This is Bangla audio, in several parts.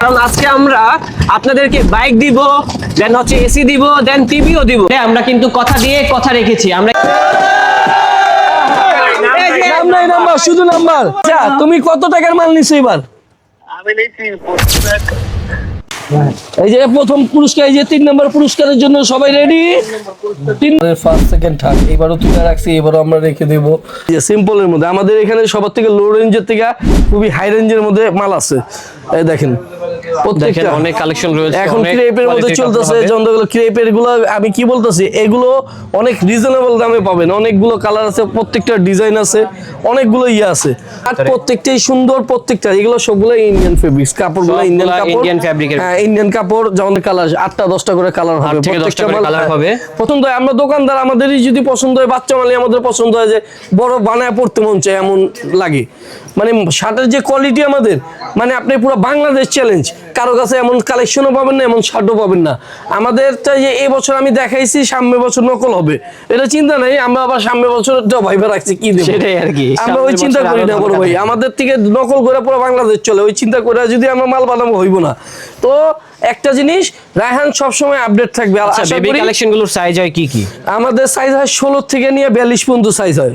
কারণ আজকে আমরা আপনাদেরকে বাইক দিব দেন হচ্ছে এসি দিব দেন টিভিও দিব। হ্যাঁ, আমরা কিন্তু কথা দিয়ে কথা রেখেছি আমরা নাম্বার শুধু নাম্বার আচ্ছা তুমি কত টাকার মাল নিছো এবার। এই যে প্রথম পুরস্কার এই যে তিন নম্বর পুরস্কারের জন্য সবাই রেডি তিন ফার্স্ট সেকেন্ড থার্ড এবারও তুলে রাখছি এবারও আমরা রেখে দেব। সিম্পলের মধ্যে আমাদের এখানে সবার থেকে লো রেঞ্জের থেকে খুবই হাই রেঞ্জের মধ্যে মাল আছে। এই দেখেন। দেখেন প্রত্যেকটা অনেক কালেকশন রয়েছে এখন ক্রেপের মধ্যে চলতেছে দেখল ক্রেপেরগুলো আমি কি বলতেছি এগুলো অনেক রিজনেবল দামে পাবেন। অনেকগুলো কালার আছে প্রত্যেকটা ডিজাইন আছে অনেকগুলো ইয়ে আছে। আর প্রত্যেকটাই সুন্দর প্রত্যেকটা এগুলো সবগুলো ইন্ডিয়ান ফেব্রিক্স কাপড়গুলো ইন্ডিয়ান কাপড়। Fabric এর। হ্যাঁ ইন্ডিয়ান কাপড় যেমন কালার আটটা দশটা করে কালার হবে মাল- colour হ্যাঁ, হবে। পছন্দ হয় আমরা দোকানদার আমাদেরই যদি পছন্দ হয় বাচ্চা মালি আমাদের পছন্দ হয় যে বড় বানায় পড়তে মন চায় এমন লাগে। মানে শার্টের যে কোয়ালিটি আমাদের মানে আপনি পুরো বাংলাদেশ চ্যালেঞ্জ কারও কাছে এমন কালেকশনও পাবেন না এমন শার্টও পাবেন না। আমাদের যে এই বছর আমি দেখাইছি সামনের বছর নকল হবে। এটা চিন্তা নেই আমরা আবার সামনের বছর ভাইবে রাখছি কি দেবো? সেটাই আর কি। আমরা ওই চিন্তা করি না বড় ভাই। আমাদের থেকে নকল করে পুরো বাংলাদেশ চলে ওই চিন্তা করে যদি আমরা মাল বানাবো হইব না। তো একটা জিনিস রায়হান সবসময় আপডেট থাকবে। আচ্ছা বেবি করি কালেকশন সাইজ হয় কি কি? আমাদের সাইজ হয় ষোলো থেকে নিয়ে বিয়াল্লিশ পর্যন্ত সাইজ হয়।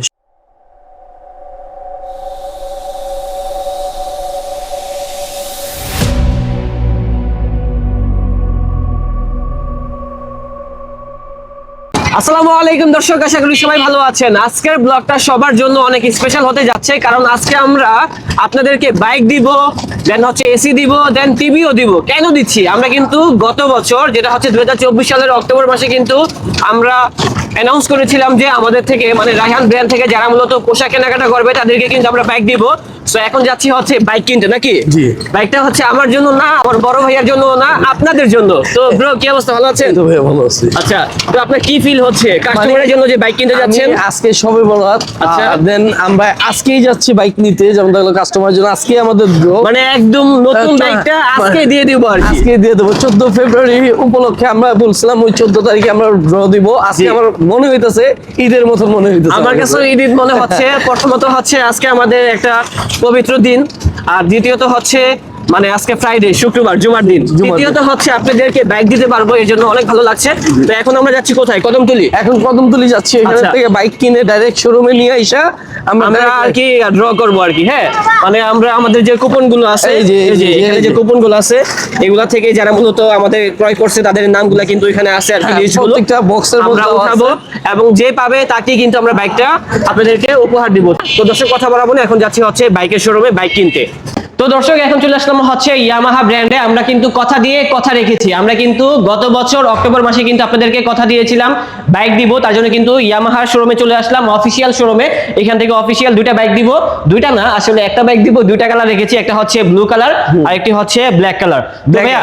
আসসালামু আলাইকুম দর্শক, আশা করি সবাই ভালো আছেন। আজকের ব্লগটা সবার জন্য অনেক স্পেশাল হতে যাচ্ছে, কারণ আজকে আমরা আপনাদেরকে বাইক দিব দেন হচ্ছে এসি দিব দেন টিভিও দিব। কেন দিচ্ছি? আমরা কিন্তু গত বছর, যেটা হচ্ছে দু হাজার চব্বিশ সালের অক্টোবর মাসে কিন্তু আমরা অ্যানাউন্স করেছিলাম যে আমাদের থেকে মানে রায়হান ব্র্যান্ড থেকে যারা মূলত পোশাক কেনাকাটা করবে, তাদেরকে কিন্তু আমরা বাইক দিব। সো এখন যাচ্ছি হচ্ছে বাইক কিনতে নাকি? জি। বাইকটা হচ্ছে আমার জন্য না আমার বড় ভাইয়ার জন্য না আপনাদের জন্য। তো ব্রো কি অবস্থা? ভালো আছেন? তো ভাই ভালো আছি। আচ্ছা তো আপনার কি ফিল হচ্ছে? কাস্টমারের জন্য যে বাইক কিনতে যাচ্ছেন? আজকে সবে বরাত আচ্ছা। দেন আমরা আজকেই যাচ্ছি বাইক নিতে যেমন দেখল কাস্টমার জন্য আজকে আমাদের ড্র মানে একদম নতুন আচ্ছা, বাইকটা আজকে মানে- দিয়ে দিব আর আজকে দিয়ে দেবো। চোদ্দ ফেব্রুয়ারি উপলক্ষে আমরা বলছিলাম ওই চোদ্দ তারিখে আমরা ড্র দিব। আজকে আমার মনে হইতেছে ঈদের মতো মনে হইতেছে আমার কাছে ঈদ মনে হচ্ছে। প্রথমত হচ্ছে আজকে আমাদের একটা পবিত্র দিন। আর দ্বিতীয়ত হচ্ছে মানে আজকে ফ্রাইডে শুক্রবার জুমার দিন। দ্বিতীয়ত হচ্ছে আপনাদেরকে বাইক দিতে পারব এর জন্য অনেক ভালো লাগছে। তো এখন আমরা যাচ্ছি কোথায়? কদমতলি। এখন কদমতলি যাচ্ছি এখান আচ্ছা। থেকে বাইক কিনে ডাইরেক্ট শোরুমে নিয়ে আইসা আমরা আর কি ড্র করব আর কি হ্যাঁ? মানে আমরা আমাদের যে কুপনগুলো আছে যে, এখানে যে। কুপনগুলো আছে এগুলা থেকে যারা মূলত আমাদের ক্রয় করছে তাদের নামগুলা কিন্তু এখানে আছে আর কি হ্যাঁ, গুলো। প্রত্যেকটা আমরা মধ্যে উঠাবো এবং যে পাবে তাকে কিন্তু আমরা বাইকটা আপনাদেরকে উপহার দিব। তো দর্শক কথা বলাবো না এখন যাচ্ছি হচ্ছে বাইকের শোরুমে বাইক কিনতে। তো দর্শক এখন চলে আসলাম হচ্ছে ইয়ামাহা ব্র্যান্ডে আমরা কিন্তু কথা দিয়ে কথা রেখেছি। আমরা কিন্তু গত বছর অক্টোবর মাসে কিন্তু আপনাদেরকে কথা দিয়েছিলাম বাইক দিব তার জন্য কিন্তু ইয়ামাহা শোরুমে চলে আসলাম অফিসিয়াল শোরুমে এখান থেকে অফিসিয়াল দুইটা বাইক দিব দুইটা না আসলে একটা বাইক দিব দুইটা কালার রেখেছি একটা হচ্ছে ব্লু কালার আর একটি হচ্ছে ব্ল্যাক কালার ভাইয়া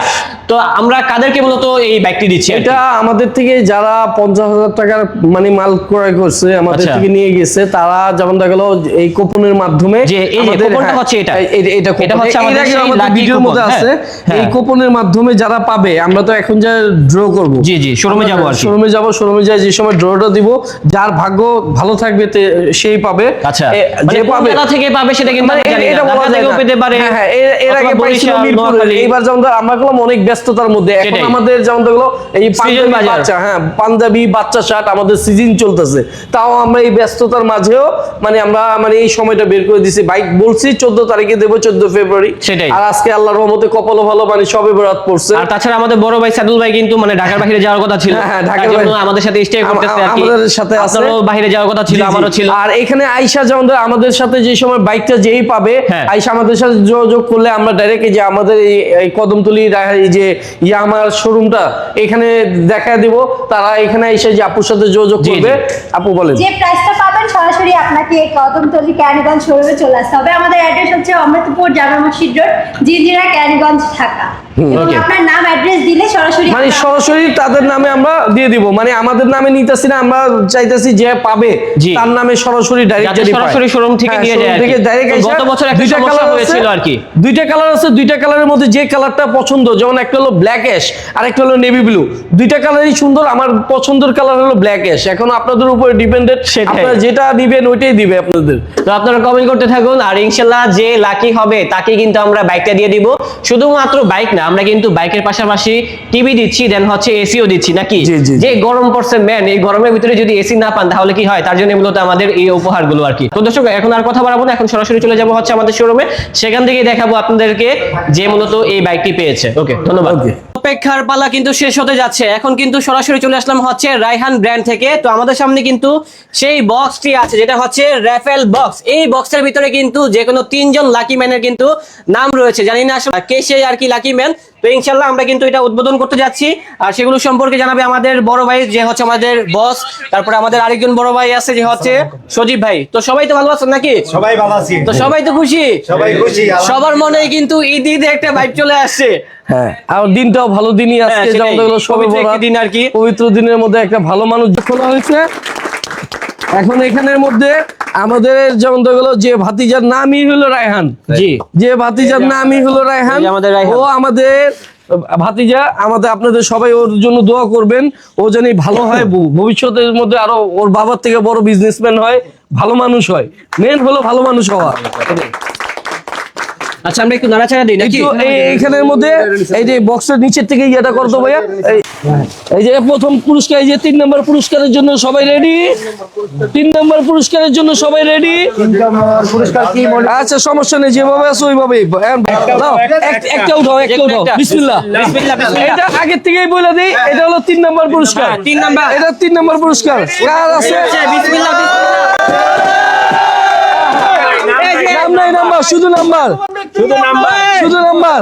তো আমরা কাদেরকে মূলত এই বাইকটি দিচ্ছি এটা আমাদের থেকে যারা পঞ্চাশ হাজার টাকার মানে মাল ক্রয় করছে আমাদের আচ্ছা। থেকে নিয়ে গেছে তারা যেমন দেখা গেলো এই কুপনের মাধ্যমে যে এই কুপনটা হ্যাঁ, হচ্ছে এটা। এটা এটা হচ্ছে আমাদের ভিডিওর মধ্যে আছে হ্যাঁ। এই কুপনের মাধ্যমে যারা পাবে আমরা তো এখন যা ড্র করব। জি, জি, এ যাব আর শোরুমে যাব শোরুমে যাই যে সময় ড্রটা দিব যার ভাগ্য ভালো থাকবে সেই পাবে। আচ্ছা মানে যে পাবে জেলা থেকে পাবে সেটা কিন্তু মানে জানি না। ঢাকা থেকেও পেতে পারে হ্যাঁ, হ্যাঁ, এর- আগে পাইছিল মিরপুরে। এইবার যেমন আমরা করলাম অনেক ব্যস্ততার মধ্যে। এখন আমাদের যেমন দেখল এই পাঞ্জাবি বাচ্চা হ্যাঁ পাঞ্জাবি বাচ্চা শার্ট আমাদের সিজন চলতেছে। তাও আমরা এই ব্যস্ততার মাঝেও মানে আমরা মানে এই সময়টা বের করে দিছি। বাইক বলছি চোদ্দ তারিখে দেবো চোদ্দ ফেব্রুয়ারি। সেটাই। আর আজকে আল্লাহর রহমতে কপালও ভালো মানে সবে বরাত পড়ছে। আর তাছাড়া আমাদের বড় ভাই সাদুল ভাই কিন্তু মানে ঢাকার বাইরে যাওয়ার কথা ছিল। হ্যাঁ, হ্যাঁ, ঢাকার আমাদের সাথে স্টে করতেছে আর কি। আমাদের সাথে আছে। আপনারও বাইরে যাওয়ার কথা ছিল। আমারও ছিল। আর এখানে আইসা যেমন আমাদের সাথে যে সময় বাইকটা যেই পাবে হ্যাঁ। আইসা আমাদের সাথে যোগাযোগ করলে আমরা ডাইরেক্ট যে আমাদের এই- কদমতলি এই যে ইয়ামার শোরুমটা এখানে দেখা দিব। তারা এখানে এসে যে আপুর সাথে যোগাযোগ করবে। আপু বলেন। যে প্রাইসটা পাবেন সরাসরি আপনাকে এই কদমতলি ক্যানিগঞ্জ শোরুমে চলে আসতে হবে। আমাদের অ্যাড্রেস হচ্ছে অমৃতপুর জামা মসজিদ রোড জিজিরা ক্যারিগঞ্জ ঢাকা. আপনার নাম অ্যাড্রেস দিলে সরাসরি মানে সরাসরি তাদের নামে আমরা দিয়ে দিব। মানে আমাদের নামে নিতেছি না আমরা চাইতেছি যে পাবে তার নামে সরাসরি ডাইরেক্ট যাতে সরাসরি showroom থেকে নিয়ে যায় আর ডাইরেক্ট গত বছর একটা সমস্যা হয়েছিল আর কি। দুইটা কালার আছে দুইটা কালারের মধ্যে যে কালারটা পছন্দ যেমন একটা হলো ব্ল্যাক অ্যাশ আর একটা হলো নেভি ব্লু দুইটা কালারই সুন্দর আমার পছন্দের কালার হলো ব্ল্যাক অ্যাশ এখন আপনাদের উপরে ডিপেন্ডেন্ট সেটাই। আপনারা যেটা দিবেন ওইটাই দিবে আপনাদের। তো আপনারা কমেন্ট করতে থাকুন আর ইনশাল্লাহ যে লাকি হবে তাকে কিন্তু আমরা বাইকটা দিয়ে দিব। শুধুমাত্র বাইক না আমরা কিন্তু বাইকের পাশাপাশি টিভি দিচ্ছি দেন হচ্ছে এসিও দিচ্ছি নাকি। যে গরম পড়ছে ম্যান এই গরমের ভিতরে যদি এসি না পান তাহলে কি হয়? তার জন্য মূলত আমাদের এই উপহারগুলো আর কি। তো দর্শক এখন আর কথা বাড়াবো না এখন সরাসরি চলে যাব হচ্ছে আমাদের শোরুমে সেখান থেকে দেখাবো আপনাদেরকে যে মূলত এই বাইকটি পেয়েছে। ওকে ধন্যবাদ. অপেক্ষার পালা কিন্তু শেষ হতে যাচ্ছে। এখন কিন্তু সরাসরি চলে আসলাম হচ্ছে রাইহান ব্র্যান্ড থেকে। তো আমাদের সামনে কিন্তু সেই বক্সটি আছে, যেটা হচ্ছে র্যাফেল বক্স। এই বক্সের ভিতরে কিন্তু যে কোনো তিনজন লাকি ম্যানের কিন্তু নাম রয়েছে। জানি না আসলে কে সেই আর কি লাকি ম্যান। তো ইনশাল্লাহ আমরা কিন্তু এটা উদ্বোধন করতে যাচ্ছি। আর সেগুলো সম্পর্কে জানাবে আমাদের বড় ভাই যে হচ্ছে আমাদের বস তারপরে আমাদের আরেকজন বড় ভাই আছে যে হচ্ছে সজীব ভাই। তো সবাই তো ভালো আছেন নাকি? সবাই ভালো আছি। তো সবাই তো খুশি? সবাই খুশি সবার মনে কিন্তু ঈদ ঈদ একটা বাইক চলে আসছে। হ্যাঁ আর দিনটাও ভালো দিনই আজকে হ্যাঁ, যেমন পবিত্র দিন আর কি। পবিত্র দিনের মধ্যে একটা ভালো মানুষ খোলা হয়েছে। এখন এখানের মধ্যে আমাদের যেমন হলো যে ভাতিজার নামই হলো রায়হান। জি। যে ভাতিজার নামই হলো রায়হান আমাদের রায়হান। ও আমাদের ভাতিজা আমাদের আপনাদের সবাই ওর জন্য দোয়া করবেন। ও যেন ভালো হয় ভবিষ্যতের মধ্যে আরও ওর বাবার থেকে বড় বিজনেসম্যান হয় ভালো মানুষ হয়। মেন হলো ভালো মানুষ হওয়া। আচ্ছা আমরা একটু নাড়াচাড়া দিই নাকি? এইখানের মধ্যে এই যে বক্সের নিচের থেকে ইয়েটা করতো ভাইয়া এই- যে প্রথম পুরস্কার এই যে তিন নম্বর পুরস্কারের জন্য সবাই রেডি তিন নম্বর পুরস্কারের জন্য সবাই রেডি আচ্ছা সমস্যা নেই যেভাবে আছে ওইভাবে একটা উঠাও একটা উঠাও। বিসমিল্লাহ। বিসমিল্লাহ, বিসমিল্লাহ। এটা আগের থেকেই বলে দিই এটা হলো তিন নম্বর পুরস্কার। তিন নাম্বার। এটা তিন নম্বর পুরস্কার। কার আছে? আচ্ছা, বিসমিল্লাহ, নাই নাম্বার শুধু নাম্বার। শুধু নাম্বার। শুধু নাম্বার।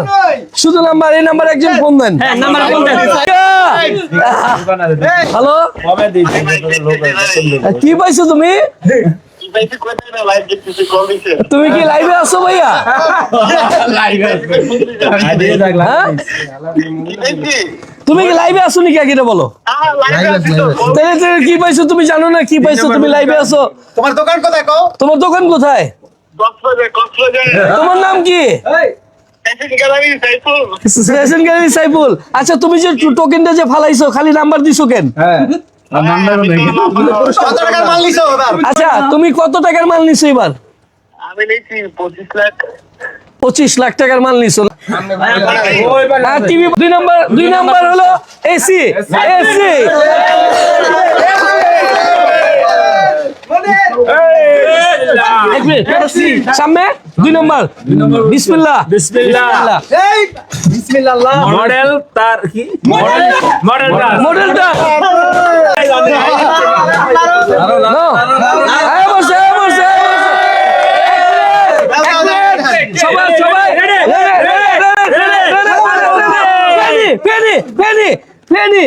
শুধু নাম্বার এই নাম্বার একজন ফোন দেন। হ্যাঁ, নাম্বার ফোন দেন। হ্যালো কি পাইছো তুমি বেশি কোথায় না লাইভ দেখতেছি কল দিছে তুমি? কি লাইভে আছো ভাইয়া? হ্যাঁ? তুমি কি লাইভে আছো নাকি আগে বলো? কি পাইছো তুমি জানো না কি পাইছো তুমি লাইভে আছো? তোমার দোকান কোথায় তোমার দোকান কোথায়? তোমার নাম কি? সাইফুল আচ্ছা তুমি যে টোকেনটা যে ফালাইছো খালি নাম্বার দিছো কেন? মাল নিছো আচ্ছা তুমি কত টাকার মাল নিছো এবার? আমি নিয়েছি পঁচিশ লাখ। পঁচিশ লাখ টাকার মাল নিছো টিভি দুই নাম্বার দুই নাম্বার হলো এসি। এসি। সামনে দুই নাম্বার বিসমিল্লাহ বিসমিল্লাহ মডেল তার কি মডেল. আয় বসে, আয় বসে, সবাই, সবাই। ফেনি, ফেনি, ফেনি, ফেনি।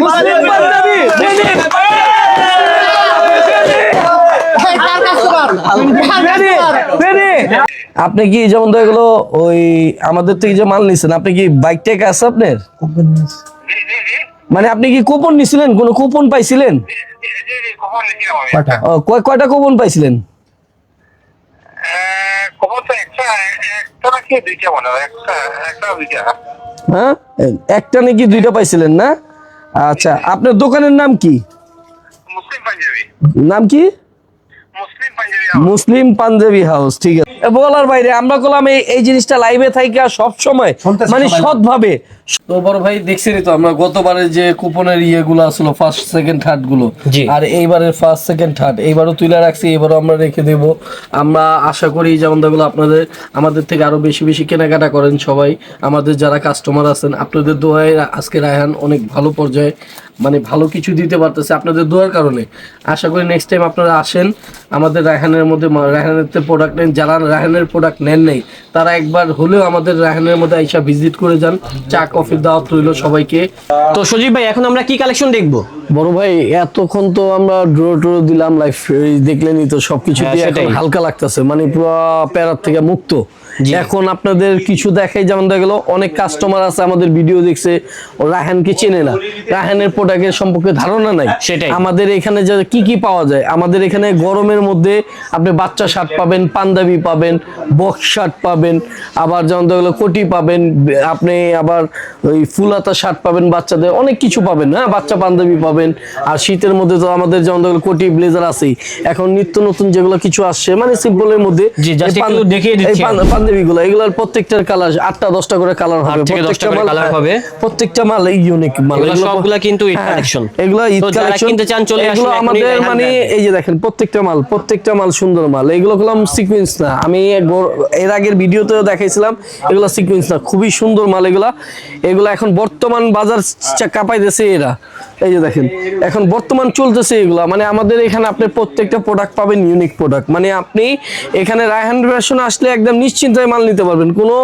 মুসলিম পাঞ্জাবি, ফেনি। ফেনি। আপনি কি যেমন গেলো ওই আমাদের থেকে যে মাল নিছেন আপনি কি বাইক টেক আছে আপনার? মানে আপনি কি কুপন নিছিলেন? কোনো কুপন পাইছিলেন? কয়টা কুপন পাইছিলেন? তো হয়? হ্যাঁ একটা নাকি দুইটা পাইছিলেন না? আচ্ছা আপনার দোকানের নাম কি? নাম কি? মুসলিম পাঞ্জাবি হাউস ঠিক আছে। বলার বাইরে আমরা করলাম এই জিনিসটা লাইভে থাইকা সব সময় মানে সৎভাবে। তো বড় ভাই দেখছেনই তো আমরা গতবারের যে কুপনের ইয়েগুলো আসলো ফার্স্ট সেকেন্ড থার্ডগুলো আর এইবারের ফার্স্ট সেকেন্ড থার্ড এইবারও তুলে রাখছি এবারও আমরা রেখে দেব। আমরা আশা করি যেমন দেখল আপনাদের আমাদের থেকে আরও বেশি বেশি কেনাকাটা করেন সবাই। আমাদের যারা কাস্টমার আছেন আপনাদের দোয়ায় আজকে রায়হান অনেক ভালো পর্যায়ে মানে ভালো কিছু দিতে পারতেছে আপনাদের দোয়ার কারণে। আশা করি নেক্সট টাইম আপনারা আসেন আমাদের রায়হানের মধ্যে রায়হানের প্রোডাক্ট নেন যারা রায়হানের প্রোডাক্ট নেন নাই তারা একবার হলেও আমাদের রায়হানের মধ্যে আইসা ভিজিট করে যান চা কফির দাওয়াত রইল সবাইকে। তো সজীব ভাই এখন আমরা কি কালেকশন দেখব? বড় ভাই এতক্ষণ তো আমরা ড্র ট্র দিলাম লাইফ দেখলেনি তো সবকিছু হ্যাঁ, দিয়ে হালকা লাগতেছে মানে পুরো প্যারার থেকে মুক্ত। এখন আপনাদের কিছু দেখাই যেমন দেখা গেলো অনেক কাস্টমার আছে আমাদের ভিডিও দেখছে ও রায়হানকে চেনে না। রায়হানের প্রোডাক্টের সম্পর্কে ধারণা নাই। সেটাই। আমাদের এখানে যে কি কি পাওয়া যায় আমাদের এখানে গরমের মধ্যে আপনি বাচ্চা শার্ট পাবেন পাঞ্জাবি পাবেন বক্স শার্ট পাবেন আবার যেমন দেখা গেলো কোটি পাবেন আপনি আবার ওই ফুলাতা শার্ট পাবেন বাচ্চাদের অনেক কিছু পাবেন হ্যাঁ বাচ্চা পাঞ্জাবি পাবেন। আর শীতের মধ্যে তো আমাদের যেমন দেখা গেলো কোটি ব্লেজার আছেই। এখন নিত্য নতুন যেগুলো কিছু আসছে মানে সিম্পলের মধ্যে দেখিয়ে দিচ্ছি। পাঞ্জাবিগুলো এগুলোর প্রত্যেকটার কালার আটটা দশটা করে কালার হবে। দশটা প্রত্যেকটা মাল- colour হবে। প্রত্যেকটা মাল ইউনিক মাল। সবগুলা কিন্তু ঈদ হ্যাঁ, এগুলো ঈদ কালেকশন কিনতে চান চলে আসুন আমাদের মানে এই যে দেখেন প্রত্যেকটা মাল প্রত্যেকটা মাল সুন্দর মাল। এগুলো সিকোয়েন্স না। আমি এর আগের ভিডিওতেও দেখাইছিলাম এগুলো সিকোয়েন্স না। খুবই সুন্দর মাল এগুলা। এগুলো এখন বর্তমান বাজার কাঁপাইতেছে এরা। এই যে দেখেন এখন বর্তমান চলতেছে এগুলা। মানে আমাদের এখানে আপনি প্রত্যেকটা প্রোডাক্ট পাবেন ইউনিক প্রোডাক্ট মানে আপনি এখানে রায়হান ফ্যাশন আসলে একদম নিশ্চিন্তায় মাল নিতে পারবেন। কোনো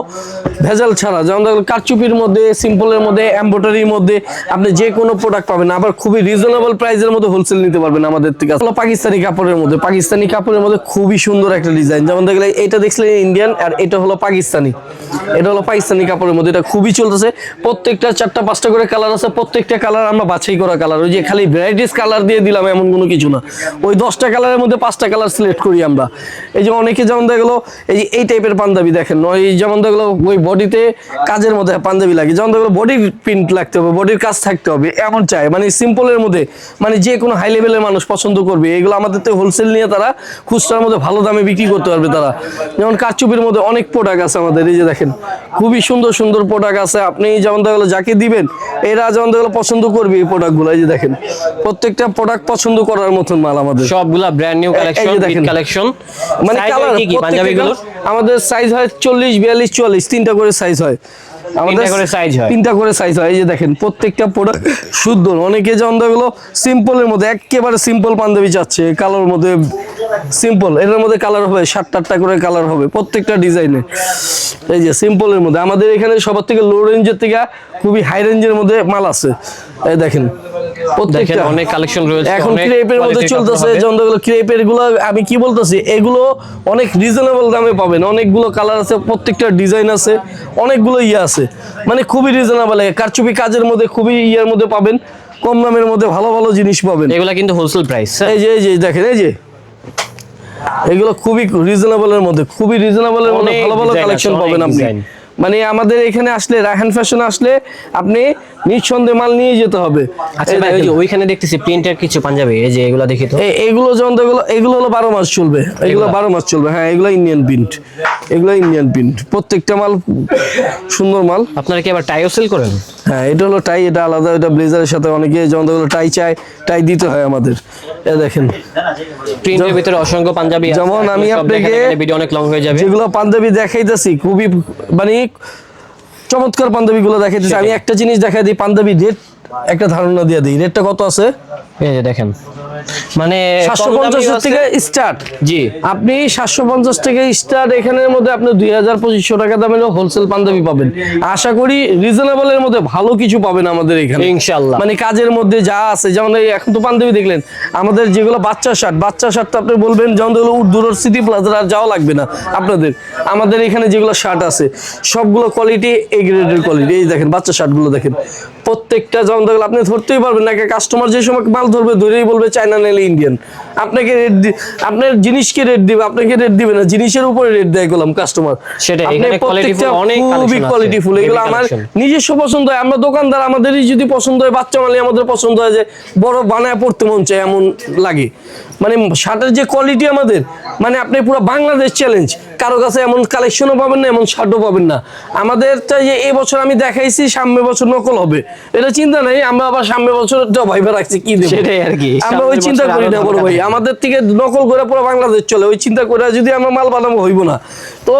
ভেজাল ছাড়া। যেমন দেখেন কারচুপির মধ্যে, সিম্পলের মধ্যে, এম্ব্রয়ডারির মধ্যে আপনি যে কোনো প্রোডাক্ট পাবেন। আবার খুবই রিজনেবল প্রাইসের মধ্যে হোলসেল নিতে পারবেন আমাদের থেকে। হলো পাকিস্তানি কাপড়ের মধ্যে, পাকিস্তানি কাপড়ের মধ্যে খুবই সুন্দর একটা ডিজাইন যেমন দেখলে, এটা দেখছিলেন ইন্ডিয়ান আর এটা হলো পাকিস্তানি। এটা হলো পাকিস্তানি কাপড়ের মধ্যে। এটা খুবই চলতেছে। প্রত্যেকটা চারটা, পাঁচটা করে কালার আছে। প্রত্যেকটা কালার আমরা বাছাই করা কালার ওই যে খালি ভ্যারাইটিস কালার দিয়ে দিলাম, এমন কোনো কিছু না। ওই দশটা কালারের মধ্যে পাঁচটা কালার সিলেক্ট করি আমরা। এই যে অনেকে যেমন দেখল, এই যে এই টাইপের পাঞ্জাবি দেখেন। ওই যেমন দেখল ওই বডিতে কাজের মধ্যে পাঞ্জাবি লাগে যেমন দেখল বডির প্রিন্ট লাগতে হবে বডির কাজ থাকতে হবে এমন চাই। মানে সিম্পলের মধ্যে মানে যে কোনো হাই লেভেলের মানুষ পছন্দ করবে। এগুলো আমাদের তো হোলসেল নিয়ে তারা খুচরার মধ্যে ভালো দামে বিক্রি করতে পারবে তারা। যেমন কারচুপির মধ্যে অনেক প্রোডাক্ট আছে আমাদের এই যে দেখেন খুবই সুন্দর সুন্দর প্রোডাক্ট আছে। আপনি যেমন দেখল যাকে দিবেন এরা যেমন দেখল পছন্দ করবে এই প্রোডাক্টগুলো এই যে দেখেন প্রত্যেকটা প্রোডাক্ট পছন্দ করার মতন মাল আমাদের। সবগুলা ব্র্যান্ড নিউ কালেকশন দেখেন। কালেকশন মানে কালার কি কি পাঞ্জাবিগুলোর? আমাদের সাইজ হয় চল্লিশ বিয়াল্লিশ চুয়াল্লিশ তিনটা করে সাইজ হয়। আমাদের করে size হয়। তিনটা করে সাইজ হয়। এই যে দেখেন প্রত্যেকটা প্রোডাক্ট শুদ্ধ। অনেকে যেমন দেখল সিম্পলের মধ্যে একেবারে সিম্পল পাঞ্জাবি চাচ্ছে। কালোর মধ্যে সিম্পল এটার মধ্যে কালার হবে সাত আটটা করে কালার হবে প্রত্যেকটা ডিজাইনে এই যে সিম্পলের মধ্যে। আমাদের এখানে সবার থেকে লো রেঞ্জের থেকে খুবই হাই রেঞ্জের মধ্যে মাল আছে। এই দেখেন দেখেন অনেক কালেকশন রয়েছে এখন ক্রেপের মধ্যে চলতেছে হবে। ক্রেপেরগুলো আমি কি বলতেছি এগুলো অনেক রিজনেবল দামে পাবেন। অনেকগুলো কালার আছে প্রত্যেকটা ডিজাইন আছে অনেকগুলো ইয়ে আছে। মানে খুবই রিজনেবল কারচুপি কাজের মধ্যে খুবই ইয়ের মধ্যে পাবেন কম দামের মধ্যে ভালো ভালো জিনিস পাবেন। এগুলা কিন্তু হোলসেল প্রাইস এই যে এই যে দেখেন এই যে। এগুলো খুবই রিজনেবলের মধ্যে খুবই রিজনেবলের মধ্যে অনেক ভালো ভালো কালেকশন পাবেন আপনি। মানে আমাদের এখানে আসলে রায়হান ফ্যাশন আসলে আপনি নিঃসন্দেহে মাল নিয়ে যেতে হবে। আচ্ছা ভাই ওই যে ওইখানে দেখতেছি প্রিন্টের কিছু পাঞ্জাবি এই যে এগুলো দেখি তো। এগুলো যেমন এগুলো এগুলো হলো বারো মাস চলবে। এগুলো বারো মাস চলবে। হ্যাঁ এগুলো ইন্ডিয়ান প্রিন্ট এগুলো ইন্ডিয়ান প্রিন্ট প্রত্যেকটা মাল সুন্দর মাল। আপনারা কি আবার টাইও সেল করেন? হ্যাঁ এটা হলো টাই এটা আলাদা এটা ব্লেজারের সাথে অনেকে দেখল টাই চায় টাই দিতে হয় আমাদের। এ দেখেন। প্রিন্টের ভিতরে অসংখ্য পাঞ্জাবি। যেমন আমি আপনাকে- ভিডিও অনেক লং হয়ে যাবে। যেগুলো পাঞ্জাবি দেখাইতেছি খুবই মানে চমৎকার পাঞ্জাবিগুলো দেখাইতেছি আমি একটা জিনিস দেখাই দিই পাঞ্জাবি রেট একটা ধারণা দিয়ে দিই। রেটটা কত আছে? এই যে দেখেন। মানে সাতশো কম দামিও পঞ্চাশের আছে। থেকে স্টার্ট জি। আপনি সাতশো পঞ্চাশ থেকে স্টার্ট এখানের মধ্যে আপনি দুই হাজার পঁচিশশো টাকা দামের হোলসেল পাঞ্জাবি পাবেন। আশা করি রিজনেবল এর মধ্যে ভালো কিছু পাবেন আমাদের এখানে। ইনশাল্লাহ। মানে কাজের মধ্যে যা আছে যেমন এই এখন তো পাঞ্জাবি দেখলেন আমাদের যেগুলো বাচ্চা শার্ট বাচ্চা শার্ট তো আপনি বলবেন যেমন দেখল উর্দুর সিটি প্লাজার আর যাওয়া লাগবে না আপনাদের। আমাদের এখানে যেগুলো শার্ট আছে সবগুলো কোয়ালিটি এ গ্রেডের কোয়ালিটি এই দেখেন বাচ্চা শার্টগুলো দেখেন। প্রত্যেকটা যেমন দেখল আপনি ধরতেই পারবেন না কাস্টমার যে সময় মাল ধরবে ধরেই বলবে চায়না নাইলে ইন্ডিয়ান আপনাকে রেট আপনার জিনিসকে রেট দিবে আপনাকে রেট দিবে না জিনিসের উপরে রেট দেয় গোলাম কাস্টমার খুবই এগুলো আমার নিজস্ব পছন্দ হয়। আমরা দোকানদার আমাদেরই যদি পছন্দ হয় বাচ্চা মালি আমাদের পছন্দ হয় যে বড় বানায় পড়তে মন চায় এমন লাগে। মানে শার্টের যে কোয়ালিটি আমাদের মানে আপনি পুরো বাংলাদেশ চ্যালেঞ্জ কারও কাছে এমন কালেকশনও পাবেন না এমন শার্টও পাবেন না। আমাদের যে এই বছর আমি দেখাইছি সামনে বছর নকল হবে। এটা চিন্তা নেই আমরা আবার সামনে বছর ভাইবা রাখছি কি দেবো? সেটাই আর কি। আমরা ওই চিন্তা করি না বড় ভাই। আমাদের থেকে নকল করে পুরো বাংলাদেশ চলে। ওই চিন্তা করে যদি আমরা মাল বানাবো হইব না। তো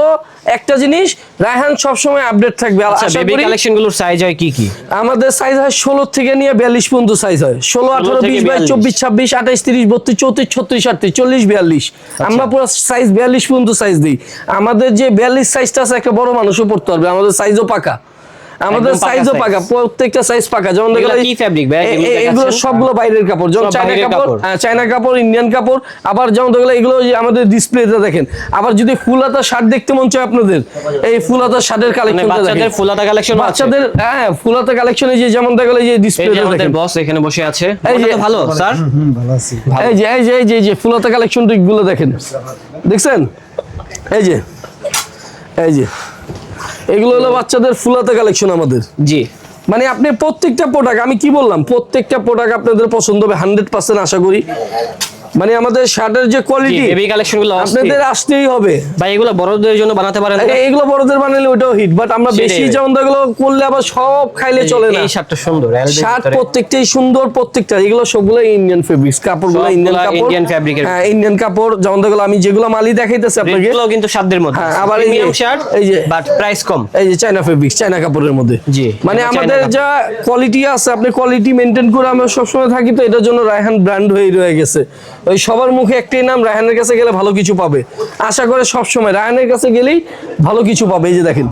একটা জিনিস রায়হান সবসময় আপডেট থাকবে। আর আচ্ছা বেবি করি কালেকশনগুলোর সাইজ হয় কি কি? আমাদের সাইজ হয় ষোলো থেকে নিয়ে বিয়াল্লিশ পর্যন্ত সাইজ হয়। ষোলো আঠারো থেকে বিশ বাইশ 42 চব্বিশ ছাব্বিশ আঠাইশ তিরিশ বত্রিশ চৌত্রিশ ছত্রিশ আটত্রিশ চল্লিশ বিয়াল্লিশ। আচ্ছা। আমরা পুরো সাইজ বিয়াল্লিশ পর্যন্ত সাইজ দিই। আমাদের যে বিয়াল্লিশ সাইজটা আছে একটা বড় মানুষও পড়তে পারবে। আমাদের সাইজও পাকা। আমাদের সাইজও পাকা প্রত্যেকটা সাইজ পাকা। যেমন কি ভাই? এগুলো? সবগুলো বাইরের কাপড়। যেমন চায়না কাপড়। হ্যাঁ, চায়না কাপড় ইন্ডিয়ান কাপড় আবার যেমন দেখলে এগুলো আমাদের ডিসপ্লেতে দেখেন। আবার যদি ফুল হাতা শার্ট দেখতে মন চায় আপনাদের এই ফুল হাতা শার্টের কালেকশন মানে বাচ্চাদের ফুল হাতা collection আছে? বাচ্চাদের হ্যাঁ ফুল হাতা কালেকশনে যে যেমন দেখলে এই যে যে আমাদের বস এখানে বসে আছে। এই যে- তো ভালো স্যার এই যে এই যে এই যে এই যে ফুলতা কালেকশনগুলো দেখেন। দেখছেন? এই যে এই যে। এগুলো হলো বাচ্চাদের ফুলাতে কালেকশন আমাদের। জি। মানে আপনি প্রত্যেকটা প্রোডাক্ট আমি কি বললাম প্রত্যেকটা প্রোডাক্ট আপনাদের পছন্দ হবে হান্ড্রেড পার্সেন্ট আশা করি। মানে আমাদের শার্টের যে কোয়ালিটি বেবি কালেকশনগুলো অস্থির। আপনাদের আসতেই হবে। ভাই এগুলো বড়দের জন্য বানাতে পারেন না? এগুলো বড়দের বানালে ওটাও হিট বাট আমরা বেশি যেমন এগুলো করলে আবার সব খাইলে চলে না। এই শার্টটা সুন্দর শার্ট প্রত্যেকটাই সুন্দর প্রত্যেকটা। এগুলো সবগুলো ইন্ডিয়ান ফেব্রিক্স কাপড়গুলো ইন্ডিয়ান কাপড়। Fabric এর। হ্যাঁ ইন্ডিয়ান কাপড় যেমন দেখল আমি যেগুলো মালি দেখাইতেছি আপনাকে। রেটগুলোও কিন্তু সাধ্যের মধ্যে। হ্যাঁ, আবার এই প্রিমিয়াম শার্ট এই যে- বাট প্রাইস কম। এই যে চায়না ফেব্রিক্স চায়না কাপড়ের মধ্যে। জি, মানে আমাদের যা কোয়ালিটি আছে আপনি কোয়ালিটি মেনটেন করে আমরা সবসময় থাকি তো এটার জন্য রায়হান ব্র্যান্ড হয়ে রয়ে গেছে। ওই সবার মুখে একটাই নাম রায়হানের কাছে গেলে ভালো কিছু পাবে। আশা করে সবসময় রায়হানের কাছে গেলেই ভালো কিছু পাবে, এই যে দেখেন।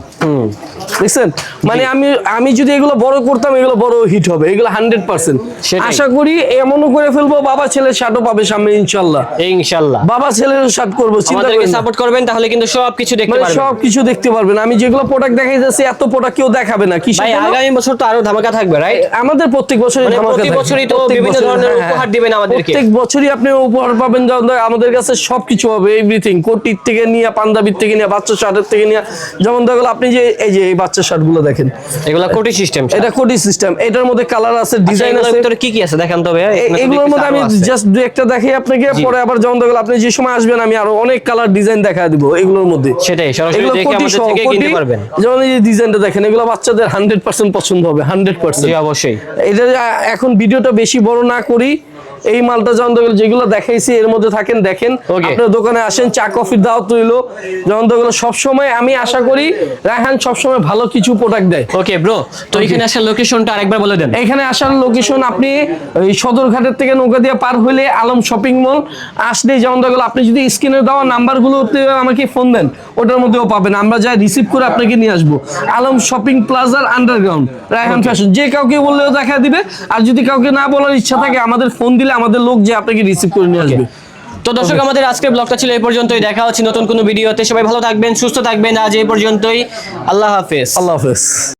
দেখছেন? মানে আমি আমি যদি এগুলো বড় করতাম এগুলো বড় হিট হবে। এগুলো হান্ড্রেড পার্সেন্ট আশা করি এমনও করে ফেলব বাবা ছেলে শার্টও পাবে সামনে ইনশাল্লাহ ইনশাআল্লাহ। বাবা ছেলের শার্ট করব চিন্তা সাপোর্ট করবেন তাহলে কিন্তু সবকিছু দেখতে মানে পারবেন। সব কিছু দেখতে পারবেন। আমি যেগুলো প্রোডাক্ট দেখাই যাচ্ছি এত প্রোডাক্ট কেউ দেখাবে না। কি ভাই আগামী বছর তো আরও ধামাকা থাকবে রাইট আমাদের প্রত্যেক বছরই মানে ধামাকা প্রতি থাকে। বছরই তো প্রত্যেক বিভিন্ন ধরনের হ্যাঁ, উপহার দিবেন আমাদেরকে। প্রত্যেক বছরই আপনি উপহার পাবেন আমাদের কাছে সবকিছু হবে এভরিথিং কোটির থেকে নিয়ে পাঞ্জাবির থেকে নিয়ে বাচ্চা শার্টের থেকে নিয়ে যেমন দেখো আপনি যে এই যে এই বাচ্চা শার্টগুলো দেখেন। এগুলা কোটি সিস্টেম এটা কোটি সিস্টেম এটার মধ্যে কালার আছে ডিজাইন আছে। ভিতরে কি কি আছে দেখান তো ভাইয়া? এ- এখানে তো এগুলোর মধ্যে আমি জাস্ট দু একটা দেখাই আপনাকে পরে আবার যেমন দেখো আপনি যে সময় আসবেন আমি আরও অনেক কালার ডিজাইন দেখা দিব এগুলোর মধ্যে। সেটাই, সরাসরি দেখে আমাদের থেকে কিনতে পারবেন। যেমন এই ডিজাইনটা দেখেন এগুলো বাচ্চাদের হান্ড্রেড পার্সেন্ট পছন্দ হবে হান্ড্রেড জি পার্সেন্ট অবশ্যই এটা এখন ভিডিওটা বেশি বড় না করি এই মালটা দেখো যেগুলো দেখাইছি এর মধ্যে থাকেন দেখেন। আপনার দোকানে আসেন চা কফির দাওয়াত রইল। যেমন দেখো সবসময় আমি আশা করি রায়হান সবসময় ভালো কিছু প্রোডাক্ট দেয়। ওকে ব্রো তো এখানে আসার লোকেশনটা আরেকবার বলে দেন। এখানে আসার লোকেশন আপনি ওই সদরঘাটের থেকে নৌকা দিয়ে পার হলে আলম শপিং মল আসলে যেমন দেখল আপনি যদি স্ক্রিনে দেওয়া নাম্বারগুলোতে আমাকে ফোন দেন। ওটার মধ্যেও পাবেন। আমরা যাই রিসিভ করে আপনাকে নিয়ে আসব। আলম শপিং প্লাজার আন্ডারগ্রাউন্ড রায়হান ফ্যাশন যে কাউকে বললেও দেখা দিবে আর যদি কাউকে না বলার ইচ্ছা থাকে আমাদের ফোন দিলে আমাদের লোক যে আপনাকে রিসিভ করে নিয়ে আসবে। তো দর্শক আমাদের আজকের ব্লগটা ছিল এই পর্যন্তই। দেখা হচ্ছে নতুন কোনো ভিডিওতে সবাই ভালো থাকবেন সুস্থ থাকবেন। আজ এই পর্যন্তই। আল্লাহ হাফেজ। আল্লাহ হাফেজ।